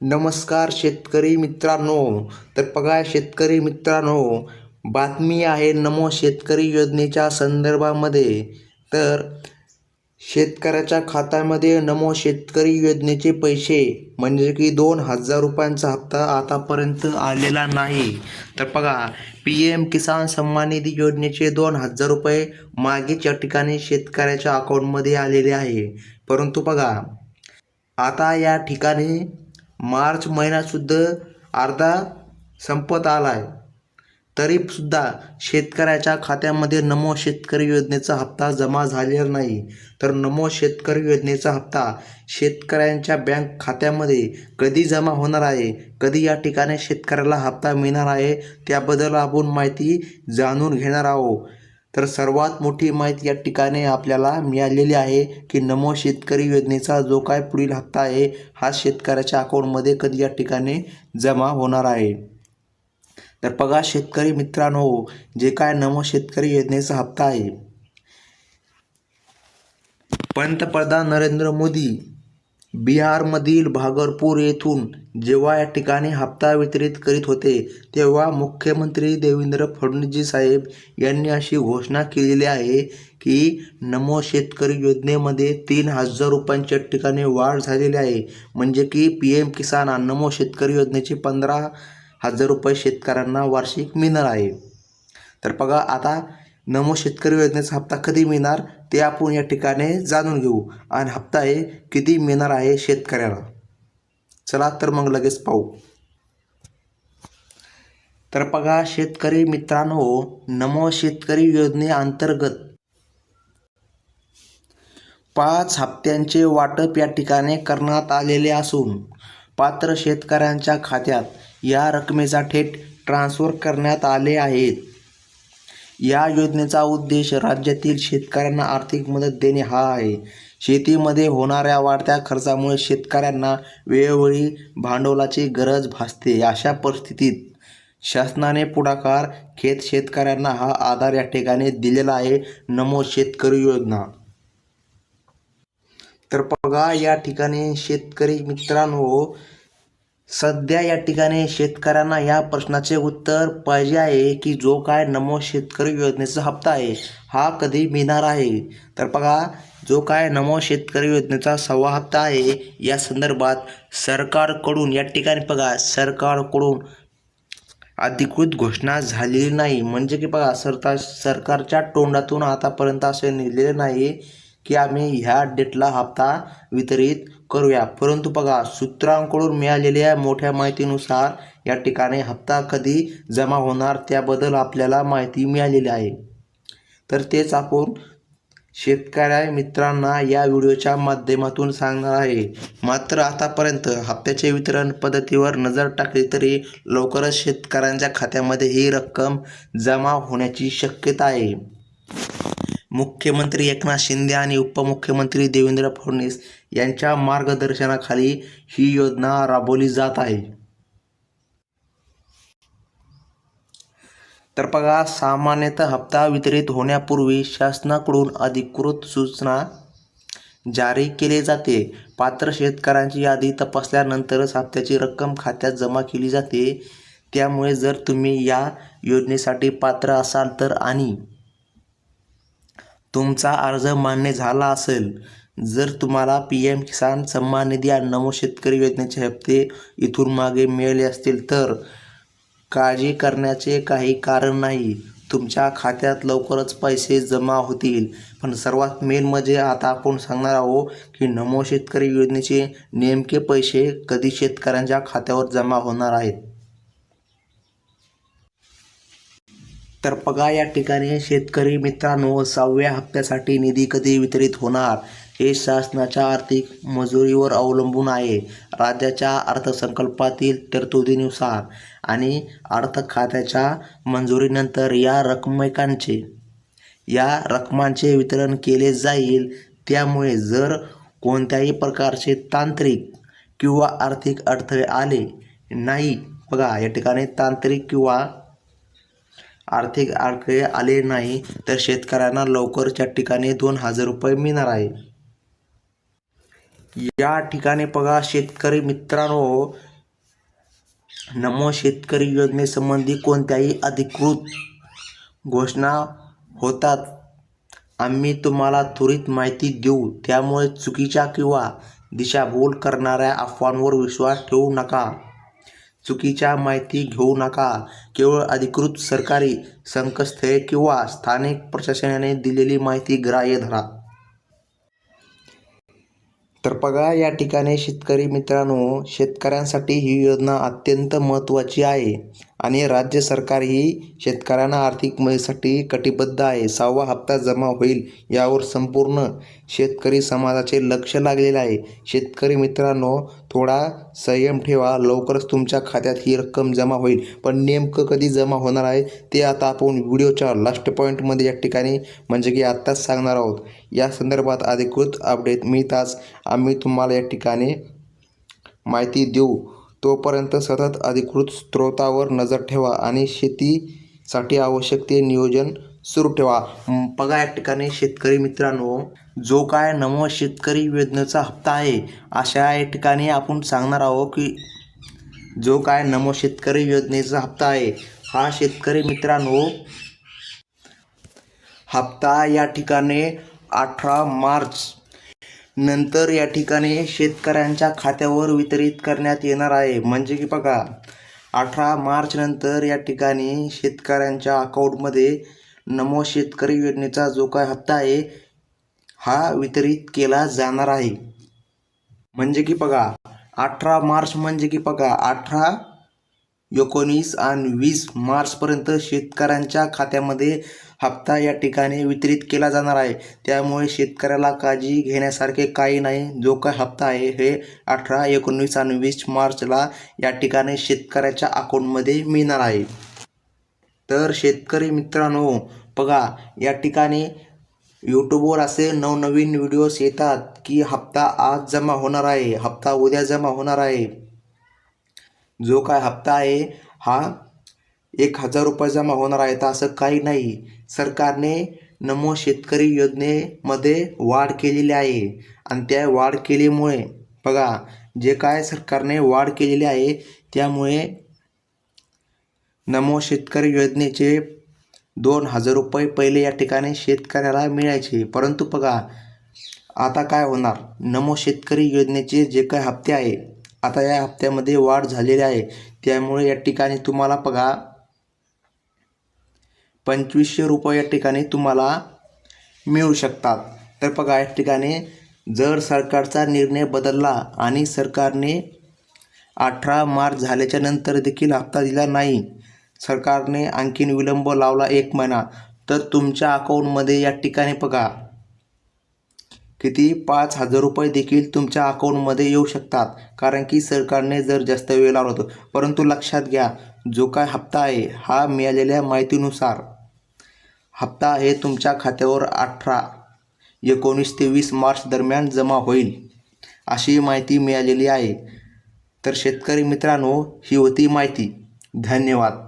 नमस्कार शेतकरी मित्रांनो. तर बघा शेतकरी मित्रांनो बातमी आहे नमो शेतकरी योजनेच्या संदर्भामध्ये. तर शेतकऱ्याच्या खात्यामध्ये नमो शेतकरी योजनेचे पैसे म्हणजे की दोन हजार रुपयांचा हप्ता आतापर्यंत आलेला नाही. तर बघा पी एम किसान सन्मान निधी योजनेचे दोन हजार रुपये मागेच्या ठिकाणी शेतकऱ्याच्या अकाउंटमध्ये आलेले आहे. परंतु बघा आता या ठिकाणी मार्च महिनासुद्धा अर्धा संपत आला आहे तरीसुद्धा शेतकऱ्याच्या खात्यामध्ये नमो शेतकरी योजनेचा हप्ता जमा झालेला नाही. तर नमो शेतकरी योजनेचा हप्ता शेतकऱ्यांच्या बँक खात्यामध्ये कधी जमा होणार आहे? कधी या ठिकाणी शेतकऱ्याला हप्ता मिळणार आहे? त्याबद्दल आपण माहिती जाणून घेणार आहोत. तर सर्वात मोठी माहिती या ठिकाणी आपल्याला मिळालेली आहे की नमो शेतकरी योजनेचा जो काय पुढील हप्ता आहे हा शेतकऱ्याच्या अकाउंटमध्ये कधी या ठिकाणी जमा होणार आहे? तर बघा शेतकरी मित्रांनो जे काय नमो शेतकरी योजनेचा हप्ता आहे. पंतप्रधान नरेंद्र मोदी बिहारमधील भागलपूर येथून जेव्हा या ठिकाणी हप्ता वितरित करीत होते तेव्हा मुख्यमंत्री देवेंद्र फडणवीस साहेब यांनी अशी घोषणा केलेली आहे की नमो शेतकरी योजनेमध्ये तीन हजार रुपयांच्या ठिकाणी वाढ झालेली आहे. म्हणजे की पी एम किसान आणि नमो शेतकरी योजनेचे पंधरा हजार रुपये शेतकऱ्यांना वार्षिक मिळणार आहे. तर बघा आता नमो शेतकरी योजनेचा हप्ता कधी मिळणार ते आपण या ठिकाणी जाणून घेऊ. आणि हप्ता हे किती मिळणार आहे शेतकऱ्याला? चला तर मग लगेच पाहू. तर बघा शेतकरी मित्रांनो नमो शेतकरी योजनेअंतर्गत पाच हप्त्यांचे वाटप या ठिकाणी करण्यात आलेले असून पात्र शेतकऱ्यांच्या खात्यात या रकमेचा थेट ट्रान्स्फर करण्यात आले आहेत. या योजनेचा उद्देश राज्यातील शेतकऱ्यांना आर्थिक मदत देणे हा आहे. शेतीमध्ये होणाऱ्या वाढत्या खर्चामुळे शेतकऱ्यांना वेळोवेळी भांडवलाची गरज भासते. अशा परिस्थितीत शासनाने पुढाकार घेत शेतकऱ्यांना हा आधार या ठिकाणी दिलेला आहे. नमो शेतकरी योजना. तर बघा या ठिकाणी शेतकरी मित्रांनो सध्या या ठिकाणी शेतकऱ्यांना या प्रश्नाचे उत्तर पाहिजे आहे की जो काय नमो शेतकरी योजनेचा हप्ता आहे हा कधी मिळणार आहे? तर बघा जो काय नमो शेतकरी योजनेचा सहावा हप्ता आहे या संदर्भात सरकारकडून या ठिकाणी बघा सरकारकडून अधिकृत घोषणा झालेली नाही. म्हणजे की बघा सरता सरकारच्या तोंडातून आतापर्यंत असे निघलेले नाही की आम्ही ह्या डेटला हप्ता वितरित करूया. परंतु बघा सूत्रांकडून मिळालेल्या मोठ्या माहितीनुसार या ठिकाणी हप्ता कधी जमा होणार त्याबद्दल आपल्याला माहिती मिळालेली आहे. तर तेच आपण शेतकऱ्या मित्रांना या व्हिडिओच्या माध्यमातून सांगणार आहे. मात्र आतापर्यंत हप्त्याचे वितरण पद्धतीवर नजर टाकली तरी लवकरच शेतकऱ्यांच्या खात्यामध्ये ही रक्कम जमा होण्याची शक्यता आहे. मुख्यमंत्री एकनाथ शिंदे आणि उपमुख्यमंत्री देवेंद्र फडणवीस यांच्या मार्गदर्शनाखाली ही योजना राबवली जात आहे. तर बघा सामान्यतः हप्ता वितरित होण्यापूर्वी शासनाकडून अधिकृत सूचना जारी केले जाते. पात्र शेतकऱ्यांची यादी तपासल्यानंतरच हप्त्याची रक्कम खात्यात जमा केली जाते. त्यामुळे जर तुम्ही या योजनेसाठी पात्र असाल तर आणि तुमचा अर्ज मान्य झाला असेल जर तुम्हाला पी एम किसान सन्मान निधी आणि नमो शेतकरी योजनेचे हप्ते इथून मागे मिळाले असतील तर काळजी करण्याचे काही कारण नाही. तुमच्या खात्यात लवकरच पैसे जमा होतील. पण सर्वात मेन म्हणजे आता आपण सांगणार आहोत की नमो शेतकरी योजनेचे नेमके पैसे कधी शेतकऱ्यांच्या खात्यावर जमा होणार आहेत? तर बघा या ठिकाणी शेतकरी मित्रांनो सहाव्या हप्त्यासाठी निधी कधी वितरित होणार हे शासनाच्या आर्थिक मजुरीवर अवलंबून आहे. राज्याच्या अर्थसंकल्पातील तरतुदीनुसार आणि अर्थ खात्याच्या मंजुरीनंतर या रकमेकांचे या रकमांचे वितरण केले जाईल. त्यामुळे जर कोणत्याही प्रकारचे तांत्रिक किंवा आर्थिक अडथळे आले नाही बघा या ठिकाणी तांत्रिक किंवा आर्थिक अडथळे आले नाही तर शेतकऱ्यांना लवकरच्या ठिकाणी दोन हजार रुपये मिळणार आहे. या ठिकाणी बघा शेतकरी मित्रांनो नमो शेतकरी योजनेसंबंधी कोणत्याही अधिकृत घोषणा होतात. आम्ही तुम्हाला त्वरित माहिती देऊ. त्यामुळे चुकीच्या किंवा दिशाभूल करणाऱ्या अफवांवर विश्वास ठेवू नका. चुकीच्या माहिती घेऊ नका. केवळ अधिकृत सरकारी संकेतस्थळे किंवा स्थानिक प्रशासनाने दिलेली माहिती ग्राह्य धरा. तर बघा या ठिकाणी शेतकरी मित्रांनो शेतकऱ्यांसाठी ही योजना अत्यंत महत्त्वाची आहे. आणि राज्य सरकारही शेतकऱ्यांना आर्थिक मदतीसाठी कटिबद्ध आहे. सहावा हप्ता जमा होईल यावर संपूर्ण शेतकरी समाजाचे लक्ष लागलेले आहे. शेतकरी मित्रांनो थोडा संयम ठेवा. लवकरच तुमच्या खात्यात ही रक्कम जमा होईल. पण नेमकं कधी जमा होणार आहे ते आता आपण व्हिडिओच्या लास्ट पॉईंटमध्ये या ठिकाणी म्हणजे की आत्ताच सांगणार आहोत. या संदर्भात अधिकृत अपडेट मिळताच आम्ही तुम्हाला या ठिकाणी माहिती देऊ. तोपर्यंत सतत अधिकृत स्रोतावर नजर ठेवा आणि शेतीसाठी आवश्यक ते नियोजन सुरू ठेवा. बघा या ठिकाणी शेतकरी मित्रांनो जो काय नमो शेतकरी योजनेचा हप्ता आहे अशा या ठिकाणी आपण सांगणार आहोत की जो काय नमो शेतकरी योजनेचा हप्ता आहे हा शेतकरी मित्रांनो हप्ता या ठिकाणी अठरा मार्च नंतर या ठिकाणी शेतकऱ्यांच्या खात्यावर वितरित करण्यात येणार आहे. म्हणजे की बघा अठरा मार्च नंतर या ठिकाणी शेतकऱ्यांच्या अकाउंटमध्ये नमो शेतकरी योजनेचा जो काय हप्ता आहे हा वितरित केला जाणार आहे. म्हणजे की बघा अठरा मार्च म्हणजे की बघा अठरा एकोणीस आणि वीस मार्चपर्यंत शेतकऱ्यांच्या खात्यामध्ये हप्ता या ठिकाणी वितरित केला जाणार आहे. त्यामुळे शेतकऱ्याला काळजी घेण्यासारखे काही नाही. जो काय हप्ता आहे हे अठरा एकोणीस आणि वीस मार्चला या ठिकाणी शेतकऱ्याच्या अकाउंटमध्ये मिळणार आहे. तर शेतकरी मित्रांनो बघा या ठिकाणी यूट्यूबवर असे नवनवीन व्हिडिओज येतात की हप्ता आज जमा होणार आहे. हप्ता उद्या जमा होणार आहे. जो काय हप्ता आहे हा एक हजार रुपये जमा होणार आहे तर असं काही नाही. सरकारने नमो शेतकरी योजनेमध्ये वाढ केलेली आहे. आणि त्या वाढ केल्यामुळे बघा जे काय सरकारने वाढ केलेली आहे त्यामुळे नमो शेतकरी योजनेचे दोन हजार रुपये पहिले या ठिकाणी शेतकऱ्याला मिळायचे. परंतु बघा आता काय होणार? नमो शेतकरी योजनेचे जे काय हप्ते आहे आता या हप्त्यामध्ये वाढ झालेली आहे. त्यामुळे या ठिकाणी तुम्हाला बघा पंचवीसशे रुपये या ठिकाणी तुम्हाला मिळू शकतात. तर बघा या ठिकाणी जर सरकारचा निर्णय बदलला आणि सरकारने अठरा मार्च झाल्याच्यानंतर देखील हप्ता दिला नाही सरकारने आणखीन विलंब लावला एक महिना तर तुमच्या अकाउंटमध्ये या ठिकाणी बघा किती पाच हजार रुपये देखील तुमच्या अकाउंटमध्ये येऊ शकतात. कारण की सरकारने जर जास्त वेळ लावला होतो. परंतु लक्षात घ्या जो काय हप्ता आहे हा मिळालेल्या माहितीनुसार हप्ता हे तुमच्या खात्यावर अठरा एकोणीस ते वीस मार्च दरम्यान जमा होईल अशी माहिती मिळालेली आहे. तर शेतकरी मित्रांनो ही होती माहिती. धन्यवाद.